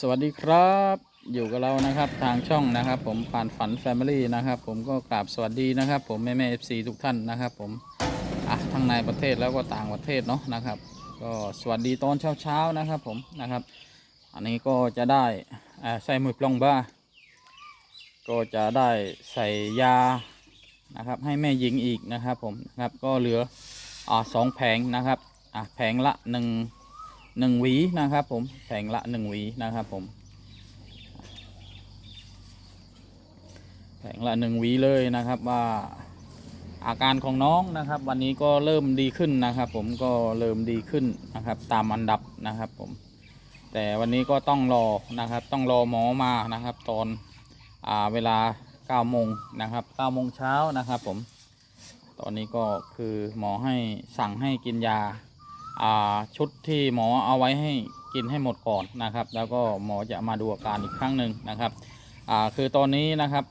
สวัสดีครับ อยู่กับเรานะครับทางช่องนะครับ ผมผ่านฝันแฟมิลี่นะครับผมก็กราบสวัสดีนะครับ ผมแม่แม่เอฟซีทุกท่านนะครับ ผมอะทั้งในประเทศแล้วก็ต่างประเทศเนาะนะครับ ก็สวัสดีตอนเช้าๆนะครับ ผมนะครับ อันนี้ก็จะได้ใส่มือปลองบ้า ก็จะได้ใส่ยานะครับ ให้แม่หญิงอีกนะครับ ผมนะครับก็เหลืออ่าสองแผงนะครับอะแผงละหนึ่ง หนึ่งหวีนะครับ ผมแผงละหนึ่งหวีนะครับ ผมแผงละหนึ่งหวีเลยนะครับว่าอาการของน้องนะครับ วันนี้ก็เริ่มดีขึ้นนะครับ ผมก็เริ่มดีขึ้นนะครับ ตามอันดับนะครับ ผม แต่วันนี้ก็ต้องรอนะครับ ต้องรอหมอมานะครับ ตอนอ่าเวลา9โมงนะครับ9โมงเช้านะครับ ผม ตอนนี้ก็คือหมอให้สั่งให้กินยา ชุดที่หมอเอาไว้ให้กินให้หมดก่อนนะครับ แล้วก็หมอจะมาดูอาการอีกครั้งหนึ่งนะครับคือตอนนี้นะครับ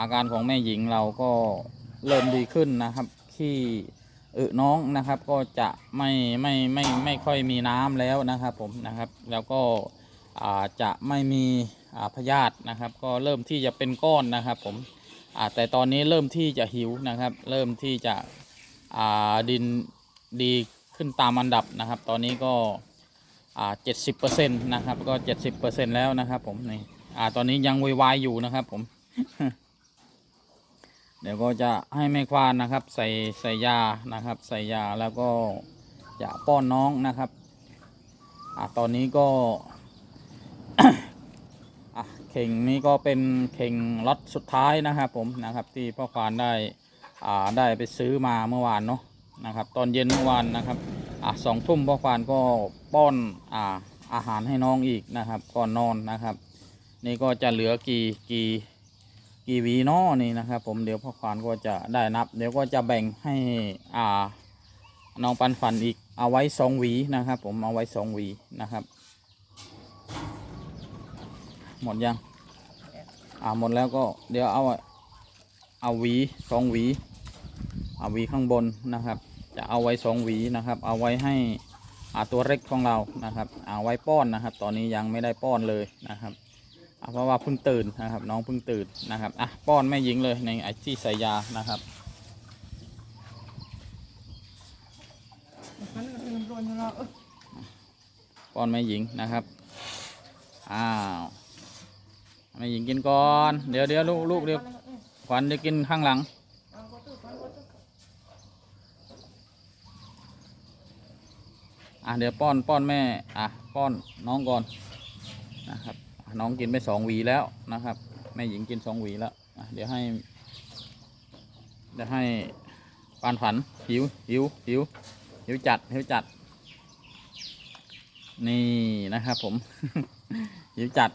อาการของแม่หญิงเราก็เริ่มดีขึ้นนะครับที่อึน้องนะครับก็จะไม่ไม่ไม่ไม่ค่อยมีน้ำแล้วนะครับผมนะครับ แล้วก็จะไม่มีพยาธินะครับ ก็เริ่มที่จะเป็นก้อนนะครับผมแต่ตอนนี้เริ่มที่จะหิวนะครับ เริ่มที่จะดินดี ขึ้นตามอันดับนะครับ ตอนนี้ก็อ่าเจ็ดสิบเปอร์เซ็นต์นะครับ ก็เจ็ดสิบเปอร์เซ็นต์แล้วนะครับ ผมนี่อ่าตอนนี้ยังวยวายอยู่นะครับ ผม เดี๋ยวก็จะให้แม่ควานนะครับ ใส่ใส่ยานะครับ ใส่ยาแล้วก็จะป้อนน้องนะครับอะตอนนี้ก็อะเข่งนี้ก็เป็นเข่งล็อตสุดท้ายนะครับ ผมนะครับ ที่พ่อควานได้อ่าได้ไปซื้อมาเมื่อวานเนาะ นะครับ ตอนเย็นเมื่อวานนะครับอะสองทุ่มพ่อควานก็ป้อนอ่าอาหารให้น้องอีกนะครับ ก่อนนอนนะครับ นี่ก็จะเหลือกี่กี่กี่วีนอนี่นะครับ ผมเดี๋ยวพ่อควานก็จะได้นับ เดี๋ยวก็จะแบ่งให้อ่าน้องปันฝันอีกเอาไว้สองวีนะครับ ผมเอาไว้สองวีนะครับ หมดยังอ่าหมดแล้วก็เดี๋ยวเอาเอาวีสองวีเอาวีข้างบนนะครับ จะเอาไว้สองหวีนะครับ เอาไว้ให้อาตัวเล็กของเรานะครับ เอาไว้ป้อนนะครับ ตอนนี้ยังไม่ได้ป้อนเลยนะครับเพราะว่าเพิ่งตื่นนะครับ น้องเพิ่งตื่นนะครับอะป้อนแม่หญิงเลยในไอที่ใส่ยานะครับป้อนแม่หญิงนะครับอ้าวแม่หญิงกินก่อน เดี๋ยวเดี๋ยวลูกลูกเดี๋ยวขวัญจะกินข้างหลัง เอาก็ตู้เอาก็ตู้ อะเดี๋ยวป้อนป้อนแม่อะป้อนน้องก่อนนะครับน้องกินไปสองหวีแล้วนะครับ แม่หญิงกินสองหวีแล้วอะเดี๋ยวให้เดี๋ยวให้ปานฝันหิวหิวหิวหิวจัดหิวจัด นี่นะครับผมหิวจัด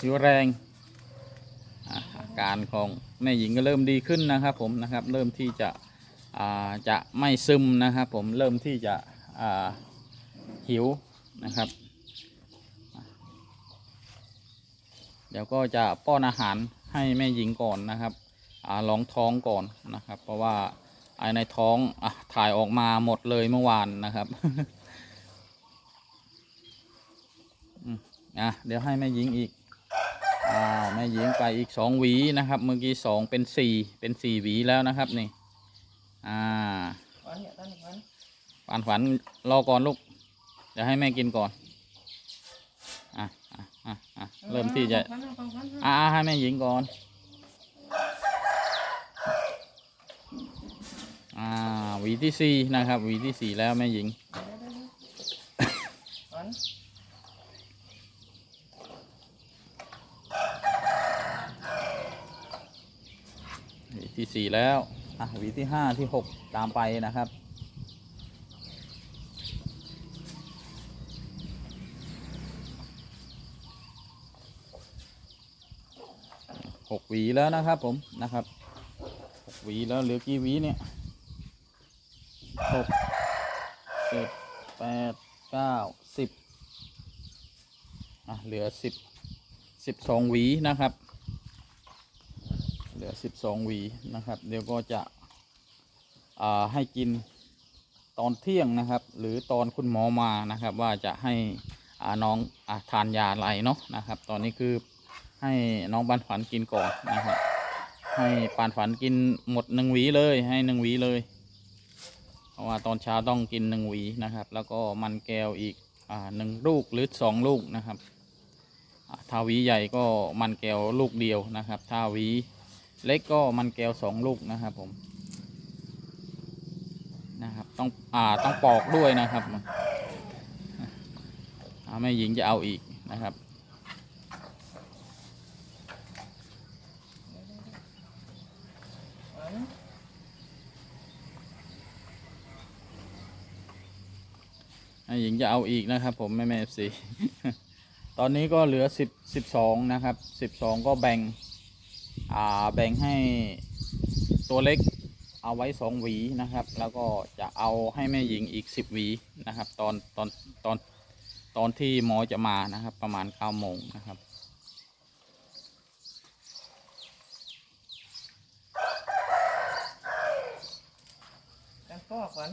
หิวแรงอาการของแม่หญิงก็เริ่มดีขึ้นนะครับผมนะครับ เริ่มที่จะอ่าจะไม่ซึมนะครับผมเริ่มที่จะ หิวนะครับ เดี๋ยวก็จะป้อนอาหารให้แม่หญิงก่อนนะครับอลองท้องก่อนนะครับ เพราะว่าไอในท้องอถ่ายออกมาหมดเลยเมื่อวานนะครับอะเดี๋ยวให้แม่หญิงอีกอ่าแม่หญิงไปอีกสองหวีนะครับ เมื่อกี้สองเป็นสี่เป็นสี่หวีแล้วนะครับนี่ อ่า ปานฝันรอก่อนลูกเดี๋ยวให้แม่กินก่อนอะอะอะอะเริ่มที่จะอ่าให้แม่หญิงก่อนอ่าหวีที่สี่นะครับหวีที่สี่แล้วแม่หญิงเดี๋ยวเดี๋ยวเดี๋ยวฝันหวีที่สี่แล้วอะหวีที่ห้าที่หกตามไปนะครับ หวีแล้วนะครับผมนะครับหกหวีแล้วเหลือกี่หวีเนี่ยหกเจ็ดแปดเก้าสิบอะเหลือสิบสิบสองหวีนะครับ เหลือสิบสองหวีนะครับ เดี๋ยวก็จะอ่าให้กินตอนเที่ยงนะครับ หรือตอนคุณหมอมานะครับ ว่าจะให้อ่าน้องอ่าทานยาอะไรเนาะนะครับ ตอนนี้คือ ให้น้องปานฝันกินก่อนนะครับให้ปานฝันกินหมดหนึ่งหวีเลยให้หนึ่งหวีเลย เพราะว่าตอนเช้าต้องกินหนึ่งหวีนะครับ แล้วก็มันแก้วอีกอ่าหนึ่งลูกหรือสองลูกนะครับถ้าหวีใหญ่ก็มันแก้วลูกเดียวนะครับถ้าหวีเล็กก็มันแก้วสองลูกนะครับผมนะครับต้องอ่าต้องปอกด้วยนะครับแม่หญิงจะเอาอีกนะครับ หญิงจะเอาอีกนะครับ ผมแม่แม่สีตอนนี้ก็เหลือสิบสิบสองนะครับสิบสองก็แบ่ง อ่าแบ่งให้ตัวเล็กเอาไว้สองหวีนะครับ แล้วก็จะเอาให้แม่หญิงอีกสิบหวีนะครับ ตอนตอนตอนตอนที่หมอจะมานะครับ ประมาณเก้าโมงนะครับ พ่อขวัญ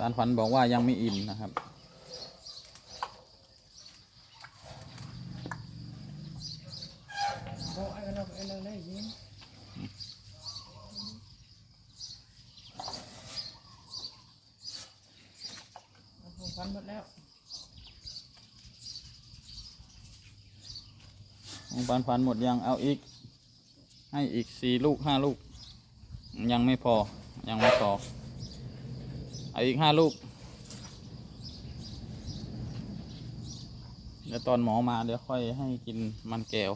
ด้านฟันบอกว่ายังไม่อิ่มนะครับ บอกไอ้กันเราไอ้เราได้ยินเอาของขวัญหมดแล้วของปานฟันหมดยังเอาอีก ให้อีกสี่ลูกห้าลูก ยังไม่พอ ยังไม่พอเอาอีกห้าลูก เดี๋ยวตอนหมอมาเดี๋ยวค่อยให้กินมันแก้ว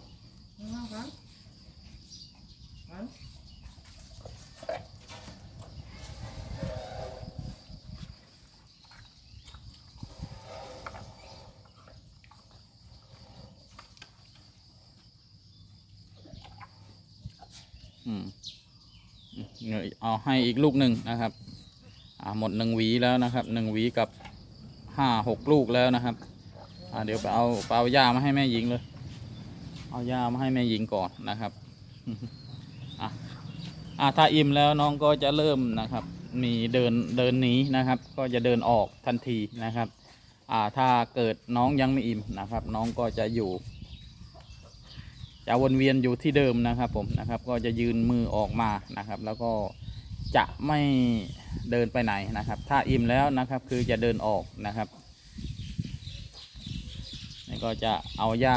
อืม เอาให้อีกลูกหนึ่งนะครับหมดหนึ่งหวีแล้วนะครับหนึ่งหวีกับห้าหกลูกแล้วนะครับเดี๋ยวไปเอาไปเอาหญ้ามาให้แม่หญิงเลย เอาหญ้ามาให้แม่หญิงก่อนนะครับอะอ่าถ้าอิ่มแล้วน้องก็จะเริ่มนะครับมีเดินเดินหนีนะครับ ก็จะเดินออกทันทีนะครับอ่าถ้าเกิดน้องยังไม่อิ่มนะครับ น้องก็จะอยู่ จะวนเวียนอยู่ที่เดิมนะครับผมนะครับ ก็จะยืนมือออกมานะครับ แล้วก็จะไม่เดินไปไหนนะครับ ถ้าอิ่มแล้วนะครับคือจะเดินออกนะครับนี่ก็จะเอาหญ้า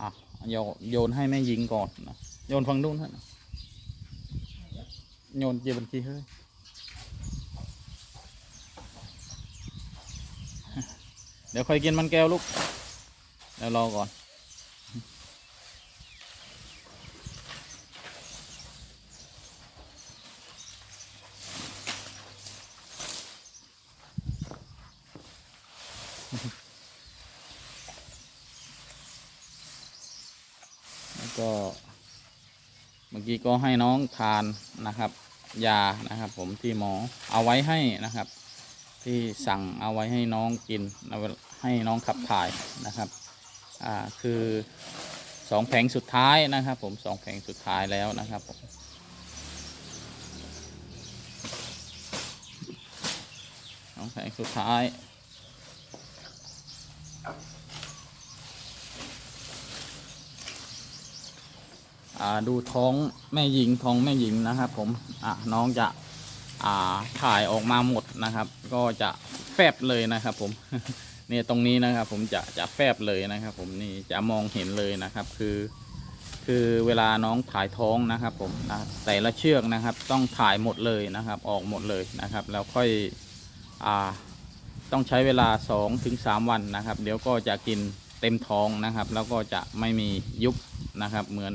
อะโยนโยนให้แม่หญิงก่อนนะโยนฟังนู้นฮะโยนเจียบัญชีเฮ้ยเดี๋ยวค่อยกินมันแก้วลูกเดี๋ยวรอก่อน แล้วก็ เมื่อกี้ก็ให้น้องทานนะครับ ยานะครับ ผมที่หมอเอาไว้ให้นะครับ ที่สั่งเอาไว้ให้น้องกินเอาไว้ให้น้องขับถ่ายนะครับ อ่าคือสองแผงสุดท้ายนะครับ ผมสองแผงสุดท้ายแล้วนะครับผมสองแผงสุดท้าย ดูท้องแม่หญิงท้องแม่หญิงนะครับผมอะน้องจะอ่าถ่ายออกมาหมดนะครับ ก็จะแฟบเลยนะครับ ผมเนี่ยตรงนี้นะครับ ผมจะจะแฟบเลยนะครับ ผมนี่จะมองเห็นเลยนะครับ คือ คือเวลาน้องถ่ายท้องนะครับ ผมนะแต่ละเชือกนะครับ ต้องถ่ายหมดเลยนะครับ ออกหมดเลยนะครับ แล้วค่อยอ่า ต้องใช้เวลา2ถึง3วันนะครับ เดี๋ยวก็จะกินเต็มท้องนะครับ แล้วก็จะไม่มียุบนะครับ เหมือน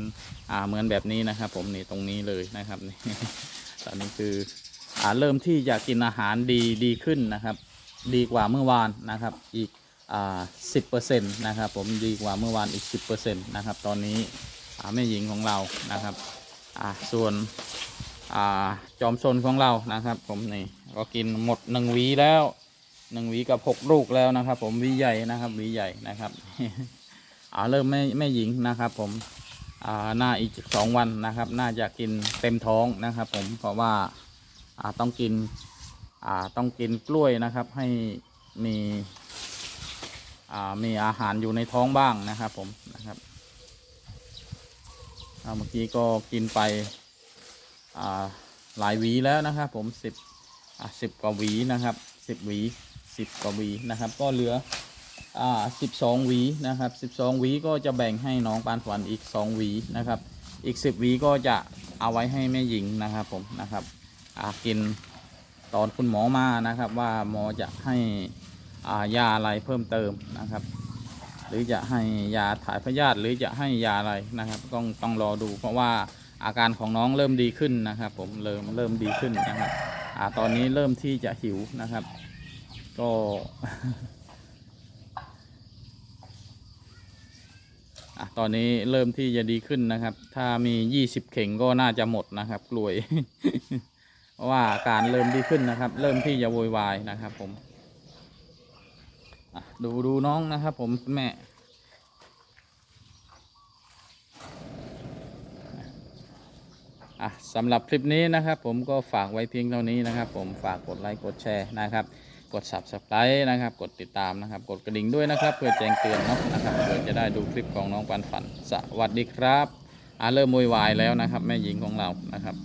อ่าเหมือนแบบนี้นะครับ ผมนี่ตรงนี้เลยนะครับนี่ตอนนี้คืออ่าเริ่มที่จะกินอาหารดีดีขึ้นนะครับ ดีกว่าเมื่อวานนะครับ อีกอ่าสิบเปอร์เซ็นต์นะครับ ผมดีกว่าเมื่อวานอีกสิบเปอร์เซ็นต์นะครับ ตอนนี้อ่าแม่หญิงของเรานะครับอ่าส่วนอ่าจอมซนของเรานะครับ ผมนี่ก็กินหมดหนึ่งวีแล้ว หนึ่งหวีกับหกลูกแล้วนะครับ ผมหวีใหญ่นะครับหวีใหญ่นะครับอ่าเริ่มแม่แม่หญิงนะครับ ผมอ่าน่าอีกสองวันนะครับ น่าจะกินเต็มท้องนะครับ ผมเพราะว่าอ่าต้องกินอ่าต้องกินกล้วยนะครับ ให้มีอ่ามีอาหารอยู่ในท้องบ้างนะครับ ผมนะครับเมื่อกี้ก็กินไปอ่าหลายหวีแล้วนะครับ ผมสิบอ่าสิบกว่าหวีนะครับสิบหวี สิบกว่าหวีนะครับ ก็เหลืออ่าสิบสองหวีนะครับสิบสองหวีก็จะแบ่งให้น้องปานฝันอีกสองหวีนะครับ อีกสิบหวีก็จะเอาไว้ให้แม่หญิงนะครับผมนะครับอ่ากินตอนคุณหมอมานะครับ ว่าหมอจะให้อ่ายาอะไรเพิ่มเติมนะครับ หรือจะให้ยาถ่ายพยาธิหรือจะให้ยาอะไรนะครับ ต้องต้องรอดู เพราะว่าอาการของน้องเริ่มดีขึ้นนะครับ ผมเริ่มเริ่มดีขึ้นนะครับอ่าตอนนี้เริ่มที่จะหิวนะครับ ก็อะตอนนี้เริ่มที่จะดีขึ้นนะครับ ถ้ามี20เข่งก็น่าจะหมดนะครับ กลวย เพราะว่าการเริ่มดีขึ้นนะครับ เริ่มที่จะโวยวายนะครับ ผมอะดูดูน้องนะครับ ผมคุณแม่อะสำหรับคลิปนี้นะครับ ผมก็ฝากไว้เพียงเท่านี้นะครับ ผมฝากกดไลค์กดแชร์นะครับ กด subscribe นะครับ กดติดตามนะครับ กดกระดิ่งด้วยนะครับ เพื่อแจ้งเตือนเนาะนะครับเพื่อจะได้ดูคลิปของน้องปันฝัน สวัสดีครับอาเริ่มมวยวายแล้วนะครับ แม่หญิงของเรานะครับ